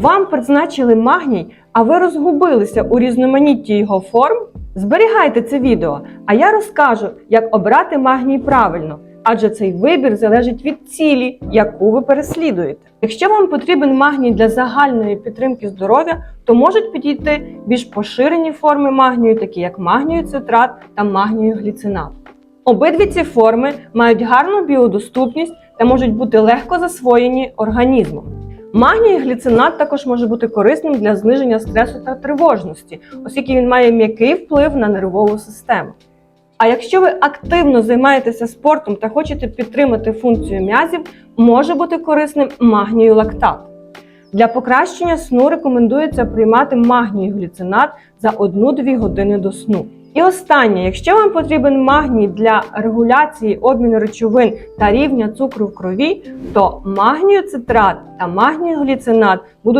Вам призначили магній, а ви розгубилися у різноманітті його форм? Зберігайте це відео, а я розкажу, як обрати магній правильно, адже цей вибір залежить від цілі, яку ви переслідуєте. Якщо вам потрібен магній для загальної підтримки здоров'я, то можуть підійти більш поширені форми магнію, такі як магнію цитрат та магнію гліцинат. Обидві ці форми мають гарну біодоступність та можуть бути легко засвоєні організмом. Магній гліцинат також може бути корисним для зниження стресу та тривожності, оскільки він має м'який вплив на нервову систему. А якщо ви активно займаєтеся спортом та хочете підтримати функцію м'язів, може бути корисним магнію лактат. Для покращення сну рекомендується приймати магній гліцинат за 1-2 години до сну. І останнє, якщо вам потрібен магній для регуляції обміну речовин та рівня цукру в крові, то магнію цитрат та магній гліцинат будуть